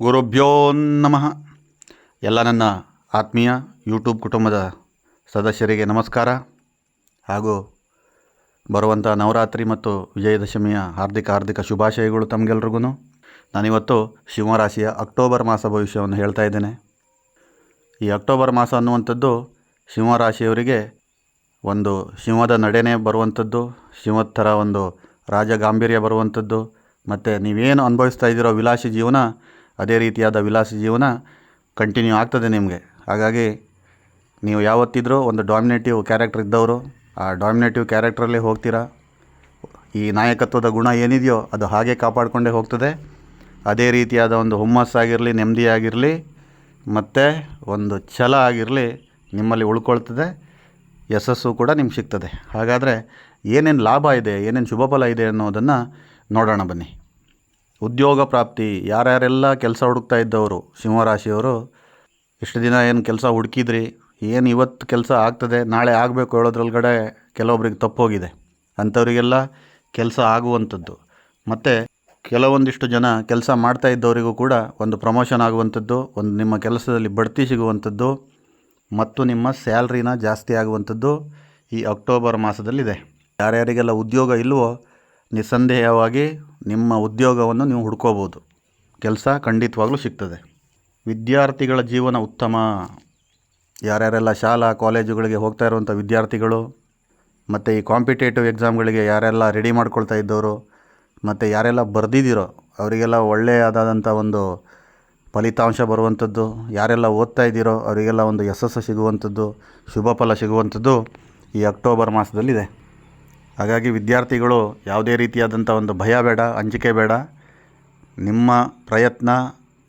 ಗುರುಭ್ಯೋ ನಮಃ. ಎಲ್ಲ ನನ್ನ ಆತ್ಮೀಯ ಯೂಟ್ಯೂಬ್ ಕುಟುಂಬದ ಸದಸ್ಯರಿಗೆ ನಮಸ್ಕಾರ. ಹಾಗೂ ಬರುವಂಥ ನವರಾತ್ರಿ ಮತ್ತು ವಿಜಯದಶಮಿಯ ಹಾರ್ದಿಕ ಹಾರ್ದಿಕ ಶುಭಾಶಯಗಳು ತಮಗೆಲ್ರಿಗೂ ನಾನಿವತ್ತು ಸಿಂಹರಾಶಿಯ ಅಕ್ಟೋಬರ್ ಮಾಸ ಭವಿಷ್ಯವನ್ನು ಹೇಳ್ತಾ ಇದ್ದೇನೆ. ಈ ಅಕ್ಟೋಬರ್ ಮಾಸ ಅನ್ನುವಂಥದ್ದು ಸಿಂಹರಾಶಿಯವರಿಗೆ ಒಂದು ಸಿಂಹದ ನಡೆನೆ ಬರುವಂಥದ್ದು ಸಿಂಹದ ಥರ ಒಂದು ರಾಜಗಾಂಭೀರ್ಯ ಬರುವಂಥದ್ದು. ಮತ್ತು ನೀವೇನು ಅನುಭವಿಸ್ತಾ ಇದ್ದೀರೋ ವಿಲಾಸಿ ಜೀವನ ಅದೇ ರೀತಿಯಾದ ವಿಲಾಸಿ ಜೀವನ ಕಂಟಿನ್ಯೂ ಆಗ್ತದೆ ನಿಮಗೆ. ಹಾಗಾಗಿ ನೀವು ಯಾವತ್ತಿದ್ರೂ ಒಂದು ಡಾಮಿನೇಟಿವ್ ಕ್ಯಾರೆಕ್ಟರ್ ಇದ್ದವರು, ಆ ಡಾಮಿನೇಟಿವ್ ಕ್ಯಾರೆಕ್ಟ್ರಲ್ಲಿ ಹೋಗ್ತೀರಾ? ಈ ನಾಯಕತ್ವದ ಗುಣ ಏನಿದೆಯೋ ಅದು ಹಾಗೆ ಕಾಪಾಡಿಕೊಂಡೇ ಹೋಗ್ತದೆ. ಅದೇ ರೀತಿಯಾದ ಒಂದು ಹುಮ್ಮಸ್ಸಾಗಿರಲಿ ನೆಮ್ಮದಿಯಾಗಿರಲಿ ಮತ್ತು ಒಂದು ಛಲ ಆಗಿರಲಿ ನಿಮ್ಮಲ್ಲಿ ಉಳ್ಕೊಳ್ತದೆ, ಯಶಸ್ಸು ಕೂಡ ನಿಮ್ಗೆ ಸಿಗ್ತದೆ. ಹಾಗಾದರೆ ಏನೇನು ಲಾಭ ಇದೆ, ಏನೇನು ಶುಭ ಫಲ ಇದೆ ಅನ್ನೋದನ್ನು ನೋಡೋಣ ಬನ್ನಿ. ಉದ್ಯೋಗ ಪ್ರಾಪ್ತಿ, ಯಾರ್ಯಾರೆಲ್ಲ ಕೆಲಸ ಹುಡುಕ್ತಾ ಇದ್ದವರು, ಸಿಂಹರಾಶಿಯವರು ಇಷ್ಟು ದಿನ ಏನು ಕೆಲಸ ಹುಡುಕಿದ್ರಿ, ಏನು ಇವತ್ತು ಕೆಲಸ ಆಗ್ತದೆ, ನಾಳೆ ಆಗಬೇಕು ಹೇಳೋದ್ರೊಳಗಡೆ ಕೆಲವೊಬ್ರಿಗೆ ತಪ್ಪೋಗಿದೆ. ಅಂಥವರಿಗೆಲ್ಲ ಕೆಲಸ ಆಗುವಂಥದ್ದು. ಮತ್ತು ಕೆಲವೊಂದಿಷ್ಟು ಜನ ಕೆಲಸ ಮಾಡ್ತಾ ಇದ್ದವರಿಗೂ ಕೂಡ ಒಂದು ಪ್ರಮೋಷನ್ ಆಗುವಂಥದ್ದು, ಒಂದು ನಿಮ್ಮ ಕೆಲಸದಲ್ಲಿ ಬಡ್ತಿ ಸಿಗುವಂಥದ್ದು, ಮತ್ತು ನಿಮ್ಮ ಸ್ಯಾಲ್ರಿನ ಜಾಸ್ತಿ ಆಗುವಂಥದ್ದು ಈ ಅಕ್ಟೋಬರ್ ಮಾಸದಲ್ಲಿದೆ. ಯಾರ್ಯಾರಿಗೆಲ್ಲ ಉದ್ಯೋಗ ಇಲ್ಲವೋ ನಿಸ್ಸಂದೇಹವಾಗಿ ನಿಮ್ಮ ಉದ್ಯೋಗವನ್ನು ನೀವು ಹುಡ್ಕೋಬೋದು. ಕೆಲಸ ಖಂಡಿತವಾಗ್ಲೂ ಸಿಗ್ತದೆ. ವಿದ್ಯಾರ್ಥಿಗಳ ಜೀವನ ಉತ್ತಮ. ಯಾರ್ಯಾರೆಲ್ಲ ಶಾಲಾ, ಕಾಲೇಜುಗಳಿಗೆ ಹೋಗ್ತಾ ಇರುವಂಥ ವಿದ್ಯಾರ್ಥಿಗಳು, ಮತ್ತು ಈ ಕಾಂಪಿಟೇಟಿವ್ ಎಕ್ಸಾಮ್ಗಳಿಗೆ ಯಾರೆಲ್ಲ ರೆಡಿ ಮಾಡ್ಕೊಳ್ತಾ ಇದ್ದವರು, ಮತ್ತು ಯಾರೆಲ್ಲ ಬರೆದಿದ್ದೀರೋ, ಅವರಿಗೆಲ್ಲ ಒಳ್ಳೆಯದಾದಂಥ ಒಂದು ಫಲಿತಾಂಶ ಬರುವಂಥದ್ದು. ಯಾರೆಲ್ಲ ಓದ್ತಾ ಇದ್ದೀರೋ, ಅವರಿಗೆಲ್ಲ ಒಂದು ಯಶಸ್ಸು ಸಿಗುವಂಥದ್ದು ಶುಭ ಫಲ ಸಿಗುವಂಥದ್ದು ಈ ಅಕ್ಟೋಬರ್ ಮಾಸದಲ್ಲಿದೆ. ಹಾಗಾಗಿ ವಿದ್ಯಾರ್ಥಿಗಳು ಯಾವುದೇ ರೀತಿಯಾದಂಥ ಒಂದು ಭಯ ಬೇಡ ಅಂಜಿಕೆ ಬೇಡ. ನಿಮ್ಮ ಪ್ರಯತ್ನ,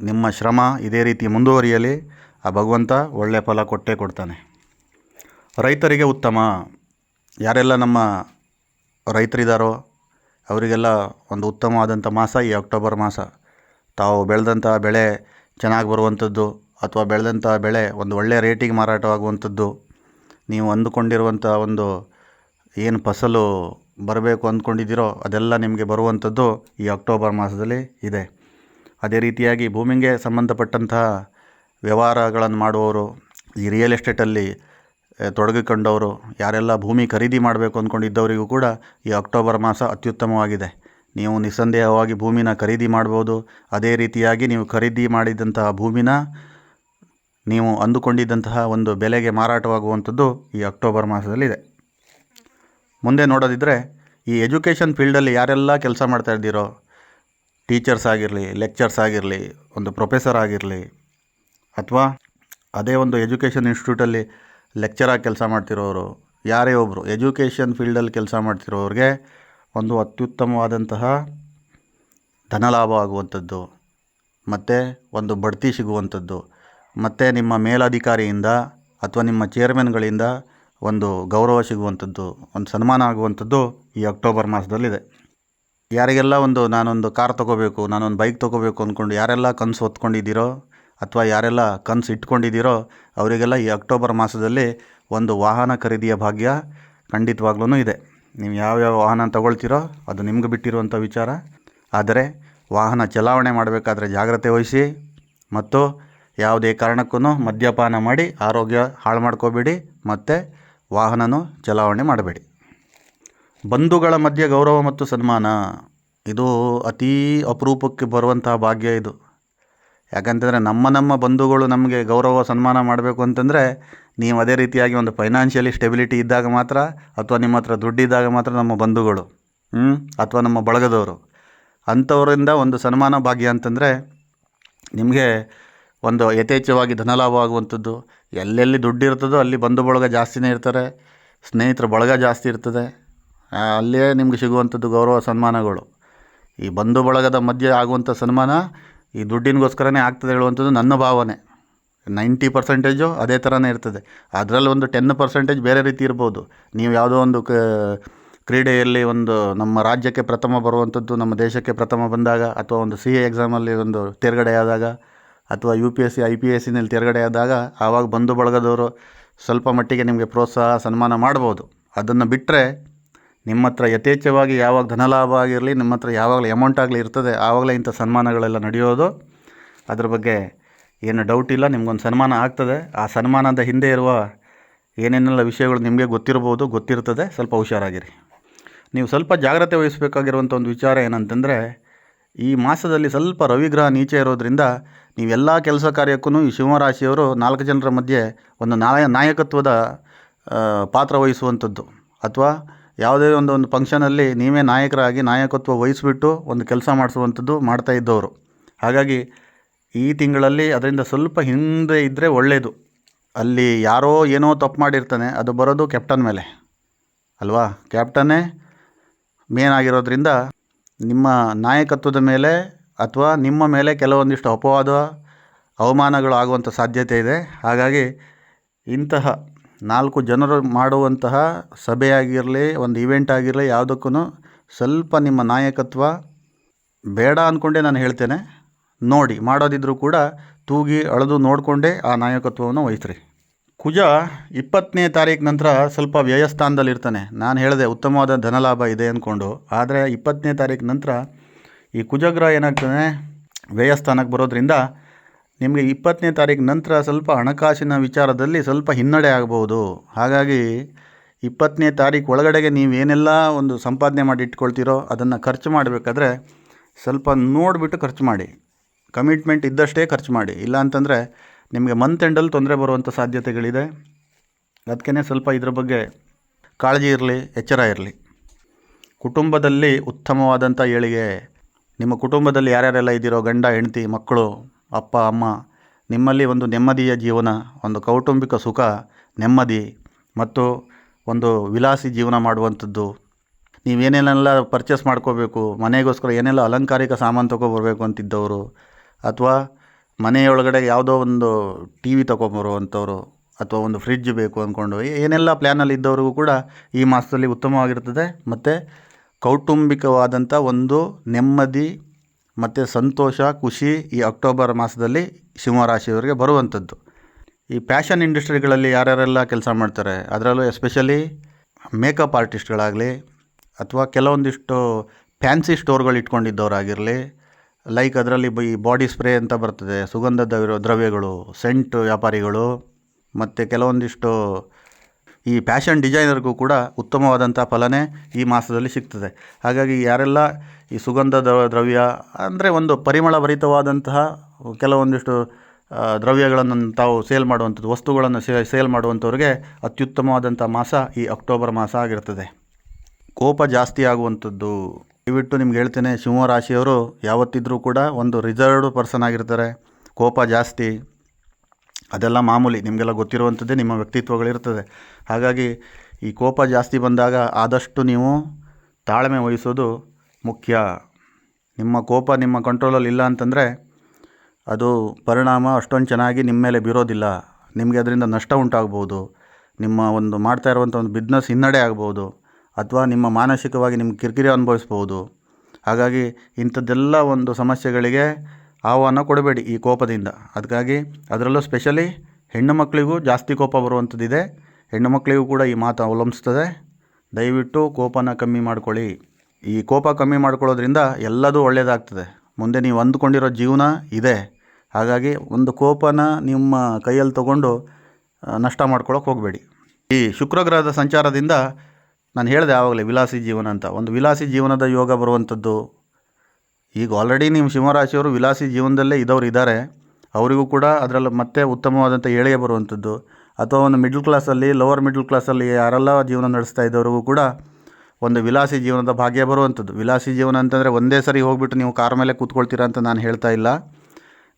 ನಿಮ್ಮ ಶ್ರಮ ಇದೇ ರೀತಿ ಮುಂದುವರಿಯಲಿ. ಆ ಭಗವಂತ ಒಳ್ಳೆಯ ಫಲ ಕೊಟ್ಟೇ ಕೊಡ್ತಾನೆ. ರೈತರಿಗೆ ಉತ್ತಮ. ಯಾರೆಲ್ಲ ನಮ್ಮ ರೈತರಿದ್ದಾರೋ ಅವರಿಗೆಲ್ಲ ಒಂದು ಉತ್ತಮವಾದಂಥ ಮಾಸ ಈ ಅಕ್ಟೋಬರ್ ಮಾಸ. ತಾವು ಬೆಳೆದಂಥ ಬೆಳೆ ಚೆನ್ನಾಗಿ ಬರುವಂಥದ್ದು ಅಥವಾ ಬೆಳೆದಂಥ ಬೆಳೆ ಒಂದು ಒಳ್ಳೆಯ ರೇಟಿಗೆ ಮಾರಾಟವಾಗುವಂಥದ್ದು. ನೀವು ಅಂದುಕೊಂಡಿರುವಂಥ ಒಂದು ಏನು ಫಸಲು ಬರಬೇಕು ಅಂದ್ಕೊಂಡಿದ್ದೀರೋ ಅದೆಲ್ಲ ನಿಮಗೆ ಬರುವಂಥದ್ದು ಈ ಅಕ್ಟೋಬರ್ ಮಾಸದಲ್ಲಿ ಇದೆ. ಅದೇ ರೀತಿಯಾಗಿ ಭೂಮಿಗೆ ಸಂಬಂಧಪಟ್ಟಂತಹ ವ್ಯವಹಾರಗಳನ್ನು ಮಾಡುವವರು, ಈ ರಿಯಲ್ ಎಸ್ಟೇಟಲ್ಲಿ ತೊಡಗಿಕೊಂಡವರು, ಯಾರೆಲ್ಲ ಭೂಮಿ ಖರೀದಿ ಮಾಡಬೇಕು ಅಂದ್ಕೊಂಡಿದ್ದವರಿಗೂ ಕೂಡ ಈ ಅಕ್ಟೋಬರ್ ಮಾಸ ಅತ್ಯುತ್ತಮವಾಗಿದೆ. ನೀವು ನಿಸ್ಸಂದೇಹವಾಗಿ ಭೂಮಿನ ಖರೀದಿ ಮಾಡ್ಬೋದು. ಅದೇ ರೀತಿಯಾಗಿ ನೀವು ಖರೀದಿ ಮಾಡಿದಂತಹ ಭೂಮಿನ ನೀವು ಅಂದುಕೊಂಡಿದ್ದಂತಹ ಒಂದು ಬೆಲೆಗೆ ಮಾರಾಟವಾಗುವಂಥದ್ದು ಈ ಅಕ್ಟೋಬರ್ ಮಾಸದಲ್ಲಿದೆ. ಮುಂದೆ ನೋಡೋದಿದ್ದರೆ ಈ ಎಜುಕೇಷನ್ ಫೀಲ್ಡಲ್ಲಿ ಯಾರೆಲ್ಲ ಕೆಲಸ ಮಾಡ್ತಾ ಇದ್ದೀರೋ, ಟೀಚರ್ಸ್ ಆಗಿರಲಿ, ಲೆಕ್ಚರ್ಸ್ ಆಗಿರಲಿ, ಒಂದು ಪ್ರೊಫೆಸರ್ ಆಗಿರಲಿ, ಅಥವಾ ಅದೇ ಒಂದು ಎಜುಕೇಷನ್ ಇನ್ಸ್ಟಿಟ್ಯೂಟಲ್ಲಿ ಲೆಕ್ಚರಾಗಿ ಕೆಲಸ ಮಾಡ್ತಿರೋರು, ಯಾರೇ ಒಬ್ಬರು ಎಜುಕೇಷನ್ ಫೀಲ್ಡಲ್ಲಿ ಕೆಲಸ ಮಾಡ್ತಿರೋರಿಗೆ ಒಂದು ಅತ್ಯುತ್ತಮವಾದಂತಹ ಧನಲಾಭ ಆಗುವಂಥದ್ದು, ಮತ್ತು ಒಂದು ಬಡ್ತಿ ಸಿಗುವಂಥದ್ದು, ಮತ್ತು ನಿಮ್ಮ ಮೇಲಧಿಕಾರಿಯಿಂದ ಅಥವಾ ನಿಮ್ಮ ಚೇರ್ಮನ್ಗಳಿಂದ ಒಂದು ಗೌರವ ಸಿಗುವಂಥದ್ದು, ಒಂದು ಸನ್ಮಾನ ಆಗುವಂಥದ್ದು ಈ ಅಕ್ಟೋಬರ್ ಮಾಸದಲ್ಲಿದೆ. ಯಾರಿಗೆಲ್ಲ ಒಂದು ನಾನೊಂದು ಕಾರ್ ತೊಗೋಬೇಕು, ನಾನೊಂದು ಬೈಕ್ ತೊಗೋಬೇಕು ಅಂದ್ಕೊಂಡು ಯಾರೆಲ್ಲ ಕನಸು ಹೊತ್ಕೊಂಡಿದ್ದೀರೋ ಅಥವಾ ಯಾರೆಲ್ಲ ಕನಸು ಇಟ್ಕೊಂಡಿದ್ದೀರೋ ಅವರಿಗೆಲ್ಲ ಈ ಅಕ್ಟೋಬರ್ ಮಾಸದಲ್ಲಿ ಒಂದು ವಾಹನ ಖರೀದಿಯ ಭಾಗ್ಯ ಖಂಡಿತವಾಗ್ಲೂ ಇದೆ. ನೀವು ಯಾವ್ಯಾವ ವಾಹನ ತಗೊಳ್ತೀರೋ ಅದು ನಿಮ್ಗೆ ಬಿಟ್ಟಿರುವಂಥ ವಿಚಾರ. ಆದರೆ ವಾಹನ ಚಲಾವಣೆ ಮಾಡಬೇಕಾದ್ರೆ ಜಾಗ್ರತೆ ವಹಿಸಿ ಮತ್ತು ಯಾವುದೇ ಕಾರಣಕ್ಕೂ ಮದ್ಯಪಾನ ಮಾಡಿ ಆರೋಗ್ಯ ಹಾಳು ಮಾಡ್ಕೋಬೇಡಿ. ಮತ್ತು ವಾಹನನೂ ಚಲಾವಣೆ ಮಾಡಬೇಡಿ. ಬಂಧುಗಳ ಮಧ್ಯೆ ಗೌರವ ಮತ್ತು ಸನ್ಮಾನ, ಇದು ಅತೀ ಅಪರೂಪಕ್ಕೆ ಬರುವಂತಹ ಭಾಗ್ಯ ಇದು. ಯಾಕಂತಂದರೆ ನಮ್ಮ ನಮ್ಮ ಬಂಧುಗಳು ನಮಗೆ ಗೌರವ, ಸನ್ಮಾನ ಮಾಡಬೇಕು ಅಂತಂದರೆ ನೀವು ಅದೇ ರೀತಿಯಾಗಿ ಒಂದು ಫೈನಾನ್ಷಿಯಲಿ ಸ್ಟೆಬಿಲಿಟಿ ಇದ್ದಾಗ ಮಾತ್ರ ಅಥವಾ ನಿಮ್ಮ ಹತ್ರ ದುಡ್ಡಿದ್ದಾಗ ಮಾತ್ರ ನಮ್ಮ ಬಂಧುಗಳು ಹ್ಞೂ ಅಥವಾ ನಮ್ಮ ಬಳಗದವರು, ಅಂಥವರಿಂದ ಒಂದು ಸನ್ಮಾನ ಭಾಗ್ಯ ಅಂತಂದರೆ ನಿಮಗೆ ಒಂದು ಯಥೇಚ್ಛವಾಗಿ ಧನಲಾಭ ಆಗುವಂಥದ್ದು ಎಲ್ಲೆಲ್ಲಿ ದುಡ್ಡು ಇರ್ತದೋ ಅಲ್ಲಿ ಬಂಧು ಬಳಗ ಜಾಸ್ತಿನೇ ಇರ್ತಾರೆ, ಸ್ನೇಹಿತರ ಬಳಗ ಜಾಸ್ತಿ ಇರ್ತದೆ ಅಲ್ಲೇ ನಿಮ್ಗೆ ಸಿಗುವಂಥದ್ದು ಗೌರವ ಸನ್ಮಾನಗಳು. ಈ ಬಂಧು ಬಳಗದ ಮಧ್ಯೆ ಆಗುವಂಥ ಸನ್ಮಾನ ಈ ದುಡ್ಡಿನಗೋಸ್ಕರನೇ ಆಗ್ತದೆ ಹೇಳುವಂಥದ್ದು ನನ್ನ ಭಾವನೆ. ನೈಂಟಿ ಪರ್ಸೆಂಟೇಜು ಅದೇ ಥರನೇ ಇರ್ತದೆ. ಅದರಲ್ಲಿ ಒಂದು ಟೆನ್ ಪರ್ಸೆಂಟೇಜ್ ಬೇರೆ ರೀತಿ ಇರ್ಬೋದು. ನೀವು ಯಾವುದೋ ಒಂದು ಕ, ಕ್ರೀಡೆಯಲ್ಲಿ ಒಂದು ನಮ್ಮ ರಾಜ್ಯಕ್ಕೆ ಪ್ರಥಮ ಬರುವಂಥದ್ದು, ನಮ್ಮ ದೇಶಕ್ಕೆ ಪ್ರಥಮ ಬಂದಾಗ ಅಥವಾ ಒಂದು ಸಿ ಎ ಎಕ್ಸಾಮಲ್ಲಿ ಒಂದು ತೇರ್ಗಡೆ ಆದಾಗ ಅಥವಾ U P S C I P S ಸಿನಲ್ಲಿ ತೇರ್ಗಡೆ ಆದಾಗ ಆವಾಗ ಬಂಧು ಬಳಗದವರು ಸ್ವಲ್ಪ ಮಟ್ಟಿಗೆ ನಿಮಗೆ ಪ್ರೋತ್ಸಾಹ, ಸನ್ಮಾನ ಮಾಡ್ಬೋದು. ಅದನ್ನು ಬಿಟ್ಟರೆ ನಿಮ್ಮ ಹತ್ರ ಯಥೇಚ್ಛವಾಗಿ ಯಾವಾಗ ಧನಲಾಭ ಆಗಿರಲಿ, ನಿಮ್ಮ ಹತ್ರ ಯಾವಾಗಲೂ ಅಮೌಂಟ್ ಆಗಲಿ ಇರ್ತದೆ, ಆವಾಗಲೇ ಇಂಥ ಸನ್ಮಾನಗಳೆಲ್ಲ ನಡೆಯೋದು. ಅದ್ರ ಬಗ್ಗೆ ಏನು ಡೌಟ್ ಇಲ್ಲ, ನಿಮ್ಗೊಂದು ಸನ್ಮಾನ ಆಗ್ತದೆ. ಆ ಸನ್ಮಾನದ ಹಿಂದೆ ಇರುವ ಏನೇನೆಲ್ಲ ವಿಷಯಗಳು ನಿಮಗೆ ಗೊತ್ತಿರ್ಬೋದು, ಗೊತ್ತಿರ್ತದೆ. ಸ್ವಲ್ಪ ಹುಷಾರಾಗಿರಿ. ನೀವು ಸ್ವಲ್ಪ ಜಾಗ್ರತೆ ವಹಿಸಬೇಕಾಗಿರುವಂಥ ಒಂದು ವಿಚಾರ ಏನಂತಂದರೆ ಈ ಮಾಸದಲ್ಲಿ ಸ್ವಲ್ಪ ರವಿಗ್ರಹ ನೀಚೆ ಇರೋದ್ರಿಂದ ನೀವೆಲ್ಲ ಕೆಲಸ ಕಾರ್ಯಕ್ಕೂ ಈ ಸಿಂಹರಾಶಿಯವರು ನಾಲ್ಕು ಜನರ ಮಧ್ಯೆ ಒಂದು ನಾಯ, ನಾಯಕತ್ವದ ಪಾತ್ರ ವಹಿಸುವಂಥದ್ದು. ಅಥವಾ ಯಾವುದೇ ಒಂದು ಒಂದು ಫಂಕ್ಷನಲ್ಲಿ ನೀವೇ ನಾಯಕರಾಗಿ ನಾಯಕತ್ವ ವಹಿಸಿಬಿಟ್ಟು ಒಂದು ಕೆಲಸ ಮಾಡಿಸುವಂಥದ್ದು ಮಾಡ್ತಾ ಇದ್ದವರು. ಹಾಗಾಗಿ ಈ ತಿಂಗಳಲ್ಲಿ ಅದರಿಂದ ಸ್ವಲ್ಪ ಹಿಂದೆ ಇದ್ದರೆ ಒಳ್ಳೆಯದು ಅಲ್ಲಿ ಯಾರೋ ಏನೋ ತಪ್ಪು ಮಾಡಿರ್ತಾನೆ, ಅದು ಬರೋದು ಕ್ಯಾಪ್ಟನ್ ಮೇಲೆ. ಅಲ್ವಾ? ಕ್ಯಾಪ್ಟನ್ನೇ ಮೇನ್ ಆಗಿರೋದ್ರಿಂದ ನಿಮ್ಮ ನಾಯಕತ್ವದ ಮೇಲೆ ಅಥವಾ ನಿಮ್ಮ ಮೇಲೆ ಕೆಲವೊಂದಿಷ್ಟು ಅಪವಾದ ಅವಮಾನಗಳು ಆಗುವಂಥ ಸಾಧ್ಯತೆ ಇದೆ. ಹಾಗಾಗಿ ಇಂತಹ ನಾಲ್ಕು ಜನರು ಮಾಡುವಂತಹ ಸಭೆಯಾಗಿರಲಿ, ಒಂದು ಇವೆಂಟ್ ಆಗಿರಲಿ ಯಾವುದಕ್ಕೂ ಸ್ವಲ್ಪ ನಿಮ್ಮ ನಾಯಕತ್ವ ಬೇಡ ಅಂದ್ಕೊಂಡೇ ನಾನು ಹೇಳ್ತೇನೆ. ನೋಡಿ, ಮಾಡೋದಿದ್ರೂ ಕೂಡ ತೂಗಿ ಅಳೆದು ನೋಡಿಕೊಂಡೇ ಆ ನಾಯಕತ್ವವನ್ನು ವಹಿಸ್ರಿ. ಕುಜ ಇಪ್ಪತ್ತನೇ ತಾರೀಕು ನಂತರ ಸ್ವಲ್ಪ ವ್ಯಯಸ್ಥಾನದಲ್ಲಿರ್ತಾನೆ. ನಾನು ಹೇಳಿದೆ ಉತ್ತಮವಾದ ಧನಲಾಭ ಇದೆ ಅಂದ್ಕೊಂಡು ಆದರೆ ಇಪ್ಪತ್ತನೇ ತಾರೀಕು ನಂತರ ಈ ಕುಜಗ್ರಹ ಏನಾಗ್ತಾನೆ ವ್ಯಯಸ್ಥಾನಕ್ಕೆ ಬರೋದ್ರಿಂದ ನಿಮಗೆ ಇಪ್ಪತ್ತನೇ ತಾರೀಕು ನಂತರ ಸ್ವಲ್ಪ ಹಣಕಾಸಿನ ವಿಚಾರದಲ್ಲಿ ಸ್ವಲ್ಪ ಹಿನ್ನಡೆ ಆಗಬಹುದು ಹಾಗಾಗಿ ಇಪ್ಪತ್ತನೇ ತಾರೀಕು ಒಳಗಡೆಗೆ ನೀವೇನೆಲ್ಲ ಒಂದು ಸಂಪಾದನೆ ಮಾಡಿ ಇಟ್ಕೊಳ್ತೀರೋ ಅದನ್ನು ಖರ್ಚು ಮಾಡಬೇಕಾದ್ರೆ ಸ್ವಲ್ಪ ನೋಡಿಬಿಟ್ಟು ಖರ್ಚು ಮಾಡಿ. ಕಮಿಟ್ಮೆಂಟ್ ಇದ್ದಷ್ಟೇ ಖರ್ಚು ಮಾಡಿ. ಇಲ್ಲ ಅಂತಂದರೆ ನಿಮಗೆ ಮಂತ್ ಎಂಡಲ್ಲಿ ತೊಂದರೆ ಬರುವಂಥ ಸಾಧ್ಯತೆಗಳಿದೆ. ಅದಕ್ಕೇ ಸ್ವಲ್ಪ ಇದ್ರ ಬಗ್ಗೆ ಕಾಳಜಿ ಇರಲಿ, ಎಚ್ಚರ ಇರಲಿ. ಕುಟುಂಬದಲ್ಲಿ ಉತ್ತಮವಾದಂಥ ಏಳಿಗೆ, ನಿಮ್ಮ ಕುಟುಂಬದಲ್ಲಿ ಯಾರ್ಯಾರೆಲ್ಲ ಇದ್ದೀರೋ ಗಂಡ, ಹೆಂಡತಿ, ಮಕ್ಕಳು, ಅಪ್ಪ, ಅಮ್ಮ, ನಿಮ್ಮಲ್ಲಿ ಒಂದು ನೆಮ್ಮದಿಯ ಜೀವನ, ಒಂದು ಕೌಟುಂಬಿಕ ಸುಖ, ನೆಮ್ಮದಿ ಮತ್ತು ಒಂದು ವಿಲಾಸಿ ಜೀವನ ಮಾಡುವಂಥದ್ದು. ನೀವೇನೇನೆಲ್ಲ ಪರ್ಚೇಸ್ ಮಾಡ್ಕೋಬೇಕು, ಮನೆಗೋಸ್ಕರ ಏನೆಲ್ಲ ಅಲಂಕಾರಿಕ ಸಾಮಾನು ತೊಗೊಬರ್ಬೇಕು ಅಂತಿದ್ದವರು, ಅಥವಾ ಮನೆಯೊಳಗಡೆ ಯಾವುದೋ ಒಂದು ಟಿ ವಿ ತಗೊಂಬರುವಂಥವ್ರು ಅಥವಾ ಒಂದು ಫ್ರಿಡ್ಜ್ ಬೇಕು ಅಂದ್ಕೊಂಡು ಏನೆಲ್ಲ ಪ್ಲ್ಯಾನಲ್ಲಿ ಇದ್ದವ್ರಿಗೂ ಕೂಡ ಈ ಮಾಸದಲ್ಲಿ ಉತ್ತಮವಾಗಿರ್ತದೆ ಮತ್ತು ಕೌಟುಂಬಿಕವಾದಂಥ ಒಂದು ನೆಮ್ಮದಿ ಮತ್ತು ಸಂತೋಷ, ಖುಷಿ ಈ ಅಕ್ಟೋಬರ್ ಮಾಸದಲ್ಲಿ ಸಿಂಹರಾಶಿಯವರಿಗೆ ಬರುವಂಥದ್ದು. ಈ ಫ್ಯಾಷನ್ ಇಂಡಸ್ಟ್ರಿಗಳಲ್ಲಿ ಯಾರ್ಯಾರೆಲ್ಲ ಕೆಲಸ ಮಾಡ್ತಾರೆ, ಅದರಲ್ಲೂ ಎಸ್ಪೆಷಲಿ ಮೇಕಪ್ ಆರ್ಟಿಸ್ಟ್ಗಳಾಗಲಿ ಅಥವಾ ಕೆಲವೊಂದಿಷ್ಟು ಫ್ಯಾನ್ಸಿ ಸ್ಟೋರ್ಗಳು ಇಟ್ಕೊಂಡಿದ್ದವರಾಗಿರಲಿ ಲೈಕ್ ಅದರಲ್ಲಿ ಈ ಬಾಡಿ ಸ್ಪ್ರೇ ಅಂತ ಬರ್ತದೆ ಸುಗಂಧ ದ್ರವ್ಯ, ದ್ರವ್ಯಗಳು ಸೆಂಟ್ ವ್ಯಾಪಾರಿಗಳು, ಮತ್ತು ಕೆಲವೊಂದಿಷ್ಟು ಈ ಫ್ಯಾಷನ್ ಡಿಸೈನರ್ಗೂ ಕೂಡ ಉತ್ತಮವಾದಂಥ ಫಲನೇ ಈ ಮಾಸದಲ್ಲಿ ಸಿಗ್ತದೆ. ಹಾಗಾಗಿ ಯಾರೆಲ್ಲ ಈ ಸುಗಂಧ ದ್ರವ ದ್ರವ್ಯ ಅಂದರೆ ಒಂದು ಪರಿಮಳ ಭರಿತವಾದಂತಹ ಕೆಲವೊಂದಿಷ್ಟು ದ್ರವ್ಯಗಳನ್ನು ತಾವು ಸೇಲ್ ಮಾಡುವಂಥದ್ದು, ವಸ್ತುಗಳನ್ನು ಸೇಲ್ ಮಾಡುವಂಥವ್ರಿಗೆ ಅತ್ಯುತ್ತಮವಾದಂಥ ಮಾಸ ಈ ಅಕ್ಟೋಬರ್ ಮಾಸ ಆಗಿರ್ತದೆ. ಕೋಪ ಜಾಸ್ತಿ ಆಗುವಂಥದ್ದು ದಯವಿಟ್ಟು ನಿಮ್ಗೆ ಹೇಳ್ತೇನೆ, ಸಿಂಹ ರಾಶಿಯವರು ಯಾವತ್ತಿದ್ರೂ ಕೂಡ ಒಂದು ರಿಸರ್ವ್ಡ್ ಪರ್ಸನ್ ಆಗಿರ್ತಾರೆ. ಕೋಪ ಜಾಸ್ತಿ. ಅದೆಲ್ಲ ಮಾಮೂಲಿ, ನಿಮಗೆಲ್ಲ ಗೊತ್ತಿರುವಂಥದ್ದೇ ನಿಮ್ಮ ವ್ಯಕ್ತಿತ್ವಗಳಿರ್ತದೆ ಹಾಗಾಗಿ ಈ ಕೋಪ ಜಾಸ್ತಿ ಬಂದಾಗ ಆದಷ್ಟು ನೀವು ತಾಳ್ಮೆ ವಹಿಸೋದು ಮುಖ್ಯ. ನಿಮ್ಮ ಕೋಪ ನಿಮ್ಮ ಕಂಟ್ರೋಲಲ್ಲಿ ಇಲ್ಲ ಅಂತಂದರೆ ಅದು ಪರಿಣಾಮ ಅಷ್ಟೊಂದು ಚೆನ್ನಾಗಿ ನಿಮ್ಮ ಮೇಲೆ ಬೀರೋದಿಲ್ಲ. ನಿಮಗೆ ಅದರಿಂದ ನಷ್ಟ ಉಂಟಾಗ್ಬೋದು. ನಿಮ್ಮ ಒಂದು ಮಾಡ್ತಾ ಇರುವಂಥ ಒಂದು ಬಿಸ್ನೆಸ್ ಹಿನ್ನಡೆ ಆಗ್ಬೋದು. ಅಥವಾ ನಿಮ್ಮ ಮಾನಸಿಕವಾಗಿ ನಿಮ್ಗೆ ಕಿರಿಕಿರಿ ಅನುಭವಿಸ್ಬೋದು ಹಾಗಾಗಿ ಇಂಥದ್ದೆಲ್ಲ ಒಂದು ಸಮಸ್ಯೆಗಳಿಗೆ ಆಹ್ವಾನ ಕೊಡಬೇಡಿ ಈ ಕೋಪದಿಂದ. ಅದಕ್ಕಾಗಿ ಅದರಲ್ಲೂ ಸ್ಪೆಷಲಿ ಹೆಣ್ಣು ಮಕ್ಕಳಿಗೂ ಜಾಸ್ತಿ ಕೋಪ ಬರುವಂಥದ್ದಿದೆ. ಹೆಣ್ಣು ಮಕ್ಕಳಿಗೂ ಕೂಡ ಈ ಮಾತು ಅವಲಂಬಿಸ್ತದೆ. ದಯವಿಟ್ಟು ಕೋಪನ ಕಮ್ಮಿ ಮಾಡ್ಕೊಳ್ಳಿ. ಈ ಕೋಪ ಕಮ್ಮಿ ಮಾಡ್ಕೊಳ್ಳೋದ್ರಿಂದ ಎಲ್ಲದೂ ಒಳ್ಳೆಯದಾಗ್ತದೆ ಮುಂದೆ ನೀವು ಅಂದ್ಕೊಂಡಿರೋ ಜೀವನ ಇದೆ. ಹಾಗಾಗಿ ಒಂದು ಕೋಪನ ನಿಮ್ಮ ಕೈಯಲ್ಲಿ ತಗೊಂಡು ನಷ್ಟ ಮಾಡ್ಕೊಳ್ಳೋಕೆ ಹೋಗಬೇಡಿ. ಈ ಶುಕ್ರಗ್ರಹದ ಸಂಚಾರದಿಂದ ನಾನು ಹೇಳಿದೆ ಆವಾಗಲೇ ವಿಲಾಸಿ ಜೀವನ ಅಂತ. ಒಂದು ವಿಲಾಸಿ ಜೀವನದ ಯೋಗ ಬರುವಂಥದ್ದು, ಈಗ ಆಲ್ರೆಡಿ ನಿಮ್ಮ ಸಿಂಹರಾಶಿಯವರು ವಿಲಾಸಿ ಜೀವನದಲ್ಲೇ ಇದ್ದವ್ರು ಇದ್ದಾರೆ. ಅವರಿಗೂ ಕೂಡ ಅದರಲ್ಲಿ ಮತ್ತೆ ಉತ್ತಮವಾದಂಥ ಏಳಿಗೆ ಬರುವಂಥದ್ದು. ಅಥವಾ ಒಂದು ಮಿಡ್ಲ್ ಕ್ಲಾಸಲ್ಲಿ ಲೋವರ್ ಮಿಡ್ಲ್ ಕ್ಲಾಸಲ್ಲಿ ಯಾರೆಲ್ಲ ಜೀವನ ನಡೆಸ್ತಾ ಇದ್ದವ್ರಿಗೂ ಕೂಡ ಒಂದು ವಿಲಾಸಿ ಜೀವನದ ಭಾಗ್ಯ ಬರುವಂಥದ್ದು. ವಿಲಾಸಿ ಜೀವನ ಅಂತಂದರೆ ಒಂದೇ ಸರಿ ಹೋಗ್ಬಿಟ್ಟು ನೀವು ಕಾರ್ ಮೇಲೆ ಕೂತ್ಕೊಳ್ತೀರಾ ಅಂತ ನಾನು ಹೇಳ್ತಾ ಇಲ್ಲ.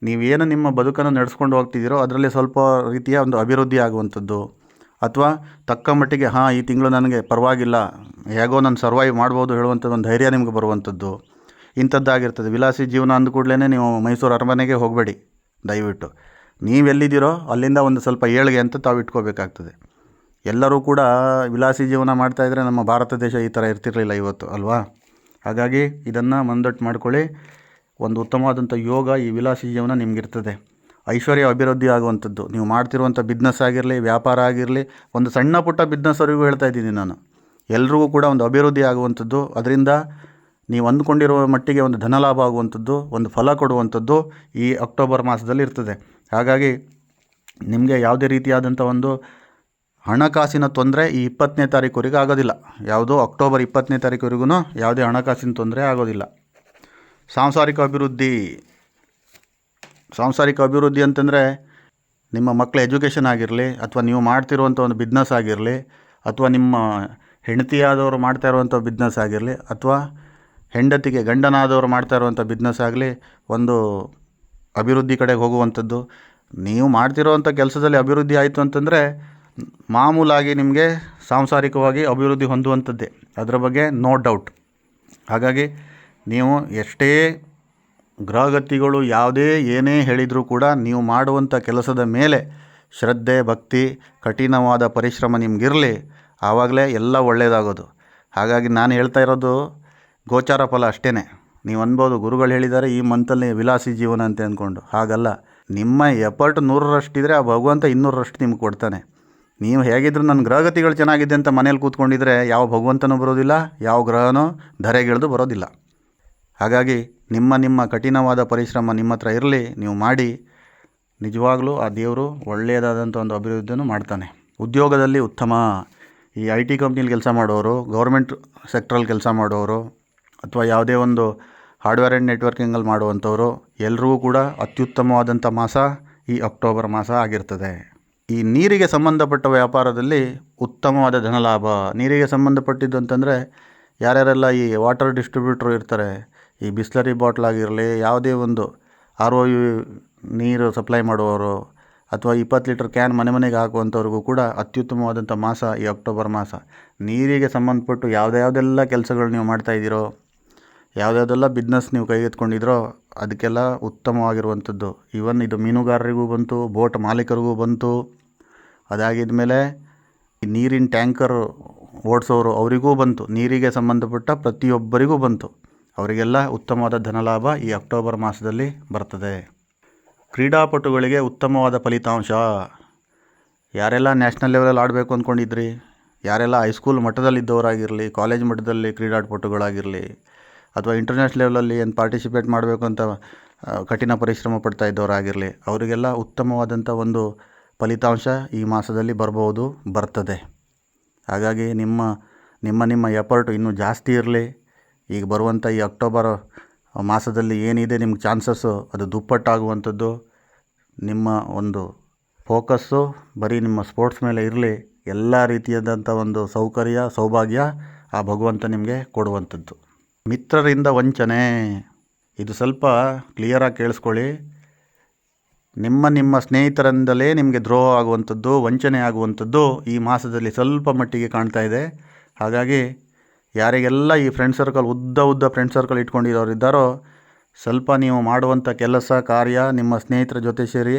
ನೀವೇನು ನಿಮ್ಮ ಬದುಕನ್ನು ನಡೆಸ್ಕೊಂಡು ಹೋಗ್ತಿದ್ದೀರೋ, ಅದರಲ್ಲಿ ಸ್ವಲ್ಪ ರೀತಿಯ ಒಂದು ಅಭಿವೃದ್ಧಿ ಆಗುವಂಥದ್ದು. ಅಥವಾ ತಕ್ಕ ಮಟ್ಟಿಗೆ, ಹಾಂ, ಈ ತಿಂಗಳು ನನಗೆ ಪರವಾಗಿಲ್ಲ, ಹೇಗೋ ನಾನು ಸರ್ವೈವ್ ಮಾಡ್ಬೋದು ಹೇಳುವಂಥದ್ದು ಒಂದು ಧೈರ್ಯ ನಿಮಗೆ ಬರುವಂಥದ್ದು ಇಂಥದ್ದಾಗಿರ್ತದೆ. ವಿಲಾಸಿ ಜೀವನ ಅಂದ ಕೂಡಲೇ ನೀವು ಮೈಸೂರು ಅರಮನೆಗೆ ಹೋಗಬೇಡಿ. ದಯವಿಟ್ಟು. ನೀವೆಲ್ಲಿದ್ದೀರೋ ಅಲ್ಲಿಂದ ಒಂದು ಸ್ವಲ್ಪ ಏಳಿಗೆ ಅಂತ ತಾವು ಇಟ್ಕೋಬೇಕಾಗ್ತದೆ. ಎಲ್ಲರೂ ಕೂಡ ವಿಲಾಸಿ ಜೀವನ ಮಾಡ್ತಾಯಿದ್ರೆ ನಮ್ಮ ಭಾರತ ದೇಶ ಈ ಥರ ಇರ್ತಿರಲಿಲ್ಲ ಇವತ್ತು, ಅಲ್ವಾ? ಹಾಗಾಗಿ ಇದನ್ನು ಮಂದಟ್ಟು ಮಾಡ್ಕೊಳ್ಳಿ. ಒಂದು ಉತ್ತಮವಾದಂಥ ಯೋಗ ಈ ವಿಲಾಸಿ ಜೀವನ ನಿಮಗಿರ್ತದೆ. ಐಶ್ವರ್ಯ ಅಭಿವೃದ್ಧಿ ಆಗುವಂಥದ್ದು. ನೀವು ಮಾಡ್ತಿರುವಂಥ ಬಿಸ್ನೆಸ್ ಆಗಿರಲಿ, ವ್ಯಾಪಾರ ಆಗಿರಲಿ, ಒಂದು ಸಣ್ಣ ಪುಟ್ಟ ಬಿಸ್ನೆಸ್ವರೆಗೂ ಹೇಳ್ತಾ ಇದ್ದೀನಿ ನಾನು. ಎಲ್ರಿಗೂ ಕೂಡ ಒಂದು ಅಭಿವೃದ್ಧಿ ಆಗುವಂಥದ್ದು. ಅದರಿಂದ ನೀವು ಅಂದ್ಕೊಂಡಿರುವ ಮಟ್ಟಿಗೆ ಒಂದು ಧನಲಾಭ ಆಗುವಂಥದ್ದು, ಒಂದು ಫಲ ಕೊಡುವಂಥದ್ದು ಈ ಅಕ್ಟೋಬರ್ ಮಾಸದಲ್ಲಿ ಇರ್ತದೆ. ಹಾಗಾಗಿ ನಿಮಗೆ ಯಾವುದೇ ರೀತಿಯಾದಂಥ ಒಂದು ಹಣಕಾಸಿನ ತೊಂದರೆ ಈ ಇಪ್ಪತ್ತನೇ ತಾರೀಕುವರೆಗೆ ಆಗೋದಿಲ್ಲ. ಯಾವುದೋ ಅಕ್ಟೋಬರ್ ಇಪ್ಪತ್ತನೇ ತಾರೀಕುವರೆಗೂ ಯಾವುದೇ ಹಣಕಾಸಿನ ತೊಂದರೆ ಆಗೋದಿಲ್ಲ. ಸಾಂಸಾರಿಕ ಅಭಿವೃದ್ಧಿ ಸಾಂಸಾರಿಕ ಅಭಿವೃದ್ಧಿ ಅಂತಂದರೆ ನಿಮ್ಮ ಮಕ್ಕಳ ಎಜುಕೇಷನ್ ಆಗಿರಲಿ, ಅಥವಾ ನೀವು ಮಾಡ್ತಿರುವಂಥ ಒಂದು ಬಿಸ್ನೆಸ್ ಆಗಿರಲಿ, ಅಥವಾ ನಿಮ್ಮ ಹೆಂಡತಿಯಾದವರು ಮಾಡ್ತಾ ಇರುವಂಥ ಬಿಸ್ನೆಸ್ ಆಗಿರಲಿ, ಅಥವಾ ಹೆಂಡತಿಗೆ ಗಂಡನಾದವರು ಮಾಡ್ತಾ ಇರುವಂಥ ಬಿಸ್ನೆಸ್ ಆಗಲಿ, ಒಂದು ಅಭಿವೃದ್ಧಿ ಕಡೆಗೆ ಹೋಗುವಂಥದ್ದು. ನೀವು ಮಾಡ್ತಿರೋವಂಥ ಕೆಲಸದಲ್ಲಿ ಅಭಿವೃದ್ಧಿ ಆಯಿತು ಅಂತಂದರೆ ಮಾಮೂಲಾಗಿ ನಿಮಗೆ ಸಾಂಸಾರಿಕವಾಗಿ ಅಭಿವೃದ್ಧಿ ಹೊಂದುವಂಥದ್ದೇ. ಅದರ ಬಗ್ಗೆ ನೋ ಡೌಟ್ ಹಾಗಾಗಿ ನೀವು ಎಷ್ಟೇ ಗ್ರಹಗತಿಗಳು ಯಾವುದೇ ಏನೇ ಹೇಳಿದರೂ ಕೂಡ ನೀವು ಮಾಡುವಂಥ ಕೆಲಸದ ಮೇಲೆ ಶ್ರದ್ಧೆ, ಭಕ್ತಿ, ಕಠಿಣವಾದ ಪರಿಶ್ರಮ ನಿಮಗಿರಲಿ, ಆವಾಗಲೇ ಎಲ್ಲ ಒಳ್ಳೆಯದಾಗೋದು ಹಾಗಾಗಿ ನಾನು ಹೇಳ್ತಾ ಇರೋದು ಗೋಚಾರ ಫಲ ಅಷ್ಟೇ ನೀವು ಅನ್ಬೋದು ಗುರುಗಳು ಹೇಳಿದ್ದಾರೆ, ಈ ಮಂತಲ್ಲಿ ವಿಲಾಸಿ ಜೀವನ ಅಂತ ಅಂದ್ಕೊಂಡು ಹಾಗಲ್ಲ, ನಿಮ್ಮ ಎಫರ್ಟ್ ನೂರರಷ್ಟಿದ್ರೆ ಆ ಭಗವಂತ ಇನ್ನೂರರಷ್ಟು ನಿಮ್ಗೆ ಕೊಡ್ತಾನೆ. ನೀವು ಹೇಗಿದ್ರು ನನ್ನ ಗ್ರಹಗತಿಗಳು ಚೆನ್ನಾಗಿದೆ ಅಂತ ಮನೇಲಿ ಕೂತ್ಕೊಂಡಿದ್ರೆ ಯಾವ ಭಗವಂತನೂ ಬರೋದಿಲ್ಲ, ಯಾವ ಗ್ರಹನೂ ಧರೆಗಿಳಿದು ಬರೋದಿಲ್ಲ. ಹಾಗಾಗಿ ನಿಮ್ಮ ನಿಮ್ಮ ಕಠಿಣವಾದ ಪರಿಶ್ರಮ ನಿಮ್ಮ ಹತ್ರ ಇರಲಿ, ನೀವು ಮಾಡಿ. ನಿಜವಾಗಲೂ ಆ ದೇವರು ಒಳ್ಳೆಯದಾದಂಥ ಒಂದು ಅಭಿವೃದ್ಧಿಯನ್ನು ಮಾಡ್ತಾನೆ. ಉದ್ಯೋಗದಲ್ಲಿ ಉತ್ತಮ. ಈ ಐ ಟಿ ಕಂಪ್ನಿಲಿ ಕೆಲಸ ಮಾಡೋರು, ಗೌರ್ಮೆಂಟ್ ಸೆಕ್ಟ್ರಲ್ಲಿ ಕೆಲಸ ಮಾಡೋರು, ಅಥವಾ ಯಾವುದೇ ಒಂದು ಹಾರ್ಡ್ವೇರ್ ಆ್ಯಂಡ್ ನೆಟ್ವರ್ಕಿಂಗಲ್ಲಿ ಮಾಡುವಂಥವರು, ಎಲ್ರಿಗೂ ಕೂಡ ಅತ್ಯುತ್ತಮವಾದಂಥ ಮಾಸ ಈ ಅಕ್ಟೋಬರ್ ಮಾಸ ಆಗಿರ್ತದೆ. ಈ ನೀರಿಗೆ ಸಂಬಂಧಪಟ್ಟ ವ್ಯಾಪಾರದಲ್ಲಿ ಉತ್ತಮವಾದ ಧನಲಾಭ. ನೀರಿಗೆ ಸಂಬಂಧಪಟ್ಟಿದ್ದು ಅಂತಂದರೆ, ಯಾರ್ಯಾರೆಲ್ಲ ಈ ವಾಟರ್ ಡಿಸ್ಟ್ರಿಬ್ಯೂಟ್ರು ಇರ್ತಾರೆ ಈ ಬಿಸ್ಲರಿ ಬಾಟ್ಲಾಗಿರಲಿ ಯಾವುದೇ ಒಂದು ಆರ್ ಒ ಯು ನೀರು ಸಪ್ಲೈ ಮಾಡುವವರು ಅಥವಾ ಇಪ್ಪತ್ತು ಲೀಟ್ರ್ ಕ್ಯಾನ್ ಮನೆ ಮನೆಗೆ ಹಾಕುವಂಥವ್ರಿಗೂ ಕೂಡ ಅತ್ಯುತ್ತಮವಾದಂಥ ಮಾಸ ಈ ಅಕ್ಟೋಬರ್ ಮಾಸ. ನೀರಿಗೆ ಸಂಬಂಧಪಟ್ಟು ಯಾವುದೇ ಯಾವುದೆಲ್ಲ ಕೆಲಸಗಳು ನೀವು ಮಾಡ್ತಾ ಇದ್ದೀರೋ ಯಾವುದ್ಯಾವುದೆಲ್ಲ ಬಿಸ್ನೆಸ್ ನೀವು ಕೈಗೆತ್ಕೊಂಡಿದ್ರೋ ಅದಕ್ಕೆಲ್ಲ ಉತ್ತಮವಾಗಿರುವಂಥದ್ದು. ಈವನ್ ಇದು ಮೀನುಗಾರರಿಗೂ ಬಂತು ಬೋಟ್ ಮಾಲೀಕರಿಗೂ ಬಂತು. ಅದಾಗಿದ ಮೇಲೆ ನೀರಿನ ಟ್ಯಾಂಕರ್ ಓಡಿಸೋರು ಅವರಿಗೂ ಬಂತು, ನೀರಿಗೆ ಸಂಬಂಧಪಟ್ಟ ಪ್ರತಿಯೊಬ್ಬರಿಗೂ ಬಂತು. ಅವರಿಗೆಲ್ಲ ಉತ್ತಮವಾದ ಧನಲಾಭ ಈ ಅಕ್ಟೋಬರ್ ಮಾಸದಲ್ಲಿ ಬರ್ತದೆ. ಕ್ರೀಡಾಪಟುಗಳಿಗೆ ಉತ್ತಮವಾದ ಫಲಿತಾಂಶ. ಯಾರೆಲ್ಲ ನ್ಯಾಷನಲ್ ಲೆವೆಲಲ್ಲಿ ಆಡಬೇಕು ಅಂದ್ಕೊಂಡಿದ್ರಿ? ಯಾರೆಲ್ಲ ಹೈಸ್ಕೂಲ್ ಮಟ್ಟದಲ್ಲಿದ್ದವರಾಗಿರಲಿ, ಕಾಲೇಜ್ ಮಟ್ಟದಲ್ಲಿ ಕ್ರೀಡಾಪಟುಗಳಾಗಿರಲಿ, ಅಥವಾ ಇಂಟರ್ನ್ಯಾಷನಲ್ ಲೆವೆಲಲ್ಲಿ ಏನು ಪಾರ್ಟಿಸಿಪೇಟ್ ಮಾಡಬೇಕು ಅಂತ ಕಠಿಣ ಪರಿಶ್ರಮ ಪಡ್ತಾ ಇದ್ದವರಾಗಿರಲಿ, ಅವರಿಗೆಲ್ಲ ಉತ್ತಮವಾದಂಥ ಒಂದು ಫಲಿತಾಂಶ ಈ ಮಾಸದಲ್ಲಿ ಬರ್ಬೋದು, ಬರ್ತದೆ. ಹಾಗಾಗಿ ನಿಮ್ಮ ನಿಮ್ಮ ನಿಮ್ಮ ಎಫರ್ಟ್ ಇನ್ನೂ ಜಾಸ್ತಿ ಇರಲಿ. ಈಗ ಬರುವಂಥ ಈ ಅಕ್ಟೋಬರ್ ಮಾಸದಲ್ಲಿ ಏನಿದೆ ನಿಮ್ಗೆ ಚಾನ್ಸಸ್ಸು? ಅದು ದುಪ್ಪಟ್ಟಾಗುವಂಥದ್ದು. ನಿಮ್ಮ ಒಂದು ಫೋಕಸ್ಸು, ಬರೀ ನಿಮ್ಮ ಸ್ಪೋರ್ಟ್ಸ್ ಮೇಲೆ ಇರಲಿ. ಎಲ್ಲ ರೀತಿಯಾದಂಥ ಒಂದು ಸೌಕರ್ಯ, ಸೌಭಾಗ್ಯ ಆ ಭಗವಂತ ನಿಮಗೆ ಕೊಡುವಂಥದ್ದು. ಮಿತ್ರರಿಂದ ವಂಚನೆ. ಇದು ಸ್ವಲ್ಪ ಕ್ಲಿಯರಾಗಿ ಕೇಳಿಸ್ಕೊಳ್ಳಿ. ನಿಮ್ಮ ನಿಮ್ಮ ಸ್ನೇಹಿತರಿಂದಲೇ ನಿಮಗೆ ದ್ರೋಹ ಆಗುವಂಥದ್ದು, ವಂಚನೆ ಆಗುವಂಥದ್ದು ಈ ಮಾಸದಲ್ಲಿ ಸ್ವಲ್ಪ ಮಟ್ಟಿಗೆ ಕಾಣ್ತಾ ಇದೆ. ಹಾಗಾಗಿ ಯಾರಿಗೆಲ್ಲ ಈ ಫ್ರೆಂಡ್ ಸರ್ಕಲ್ ಉದ್ದ ಉದ್ದ ಫ್ರೆಂಡ್ ಸರ್ಕಲ್ ಇಟ್ಕೊಂಡಿರೋರು ಇದ್ದಾರೋ, ಸ್ವಲ್ಪ ನೀವು ಮಾಡುವಂಥ ಕೆಲಸ, ಕಾರ್ಯ ನಿಮ್ಮ ಸ್ನೇಹಿತರ ಜೊತೆ ಸೇರಿ,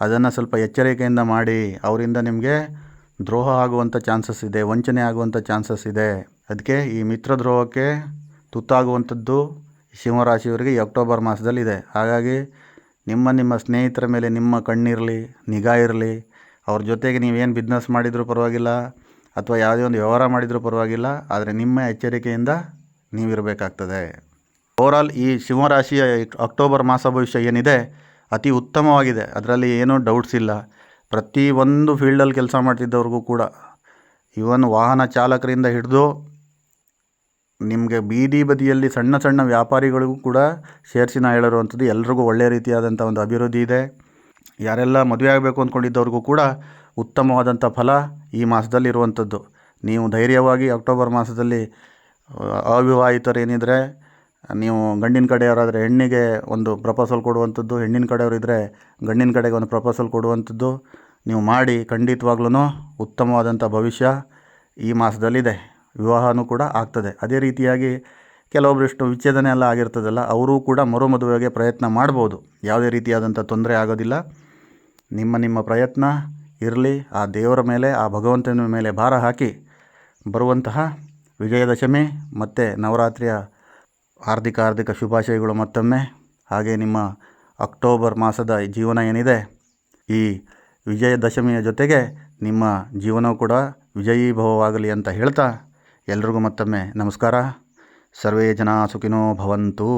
ಅದನ್ನು ಸ್ವಲ್ಪ ಎಚ್ಚರಿಕೆಯಿಂದ ಮಾಡಿ, ಅವರಿಂದ ನಿಮಗೆ ದ್ರೋಹ ಆಗುವಂಥ ಚಾನ್ಸಸ್ ಇದೆ, ವಂಚನೆ ಆಗುವಂಥ ಚಾನ್ಸಸ್ ಇದೆ. ಅದಕ್ಕೆ ಈ ಮಿತ್ರ ದ್ರೋಹಕ್ಕೆ ತುತ್ತಾಗುವಂಥದ್ದು ಸಿಂಹರಾಶಿಯವರಿಗೆ ಈ ಅಕ್ಟೋಬರ್ ಮಾಸದಲ್ಲಿದೆ ಹಾಗಾಗಿ ನಿಮ್ಮ ನಿಮ್ಮ ಸ್ನೇಹಿತರ ಮೇಲೆ ನಿಮ್ಮ ಕಣ್ಣಿರಲಿ, ನಿಗಾ ಇರಲಿ, ಅವ್ರ ಜೊತೆಗೆ ನೀವೇನು ಬಿಸ್ನೆಸ್ ಮಾಡಿದರೂ ಪರವಾಗಿಲ್ಲ ಅಥವಾ ಯಾವುದೇ ಒಂದು ವ್ಯವಹಾರ ಮಾಡಿದರೂ ಪರವಾಗಿಲ್ಲ, ಆದರೆ ನಿಮ್ಮ ಎಚ್ಚರಿಕೆಯಿಂದ ನೀವಿರಬೇಕಾಗ್ತದೆ. ಓವರಾಲ್ ಈ ಸಿಂಹರಾಶಿಯ ಅಕ್ಟೋಬರ್ ಮಾಸ ಭವಿಷ್ಯ ಏನಿದೆ, ಅತಿ ಉತ್ತಮವಾಗಿದೆ. ಅದರಲ್ಲಿ ಏನೂ ಡೌಟ್ಸ್ ಇಲ್ಲ. ಪ್ರತಿ ಒಂದು ಫೀಲ್ಡಲ್ಲಿ ಕೆಲಸ ಮಾಡ್ತಿದ್ದವ್ರಿಗೂ ಕೂಡ. ಇವನ್ ವಾಹನ ಚಾಲಕರಿಂದ ಹಿಡಿದು ನಿಮಗೆ ಬೀದಿ ಬದಿಯಲ್ಲಿ ಸಣ್ಣ ಸಣ್ಣ ವ್ಯಾಪಾರಿಗಳಿಗೂ ಕೂಡ ಶೇರ್ಸಿನ ಹೇಳಿರುವಂಥದ್ದು ಎಲ್ರಿಗೂ ಒಳ್ಳೆಯ ರೀತಿಯಾದಂಥ ಒಂದು ಅಭಿವೃದ್ಧಿ ಇದೆ. ಯಾರೆಲ್ಲ ಮದುವೆ ಆಗಬೇಕು ಅಂದ್ಕೊಂಡಿದ್ದವ್ರಿಗೂ ಕೂಡ ಉತ್ತಮವಾದಂಥ ಫಲ ಈ ಮಾಸದಲ್ಲಿ ಇರುವಂಥದ್ದು ನೀವು ಧೈರ್ಯವಾಗಿ ಅಕ್ಟೋಬರ್ ಮಾಸದಲ್ಲಿ ಅವಿವಾಹಿತರೇನಿದ್ರೆ ನೀವು ಗಂಡಿನ ಕಡೆಯವರಾದರೆ ಹೆಣ್ಣಿಗೆ ಒಂದು ಪ್ರಪೋಸಲ್ ಕೊಡುವಂಥದ್ದು, ಹೆಣ್ಣಿನ ಕಡೆಯವರಿದ್ದರೆ ಗಂಡಿನ ಕಡೆಗೆ ಒಂದು ಪ್ರಪೋಸಲ್ ಕೊಡುವಂಥದ್ದು, ನೀವು ಮಾಡಿ ಖಂಡಿತವಾಗ್ಲೂ ಉತ್ತಮವಾದಂಥ ಭವಿಷ್ಯ ಈ ಮಾಸದಲ್ಲಿದೆ. ವಿವಾಹನೂ ಕೂಡ ಆಗ್ತದೆ. ಅದೇ ರೀತಿಯಾಗಿ ಕೆಲವೊಬ್ಬರಿಷ್ಟು ವಿಚ್ಛೇದನೆ ಎಲ್ಲ ಆಗಿರ್ತದಲ್ಲ, ಅವರೂ ಕೂಡ ಮರು ಮದುವೆಗೆ ಪ್ರಯತ್ನ ಮಾಡ್ಬೋದು. ಯಾವುದೇ ರೀತಿಯಾದಂಥ ತೊಂದರೆ ಆಗೋದಿಲ್ಲ. ನಿಮ್ಮ ನಿಮ್ಮ ಪ್ರಯತ್ನ ಇರಲಿ, ಆ ದೇವರ ಮೇಲೆ, ಆ ಭಗವಂತನ ಮೇಲೆ ಭಾರ ಹಾಕಿ ಬರುವಂತಹ ವಿಜಯದಶಮಿ ಮತ್ತು ನವರಾತ್ರಿಯ ಹಾರ್ದಿಕ ಹಾರ್ದಿಕ ಶುಭಾಶಯಗಳು ಮತ್ತೊಮ್ಮೆ. ಹಾಗೆ ನಿಮ್ಮ ಅಕ್ಟೋಬರ್ ಮಾಸದ ಜೀವನ ಏನಿದೆ, ಈ ವಿಜಯದಶಮಿಯ ಜೊತೆಗೆ ನಿಮ್ಮ ಜೀವನವೂ ಕೂಡ ವಿಜಯೀಭವವಾಗಲಿ ಅಂತ ಹೇಳ್ತಾ ಎಲ್ರಿಗೂ ಮತ್ತೊಮ್ಮೆ ನಮಸ್ಕಾರ. ಸರ್ವೇ ಜನ ಸುಖಿನೋ ಭವಂತು.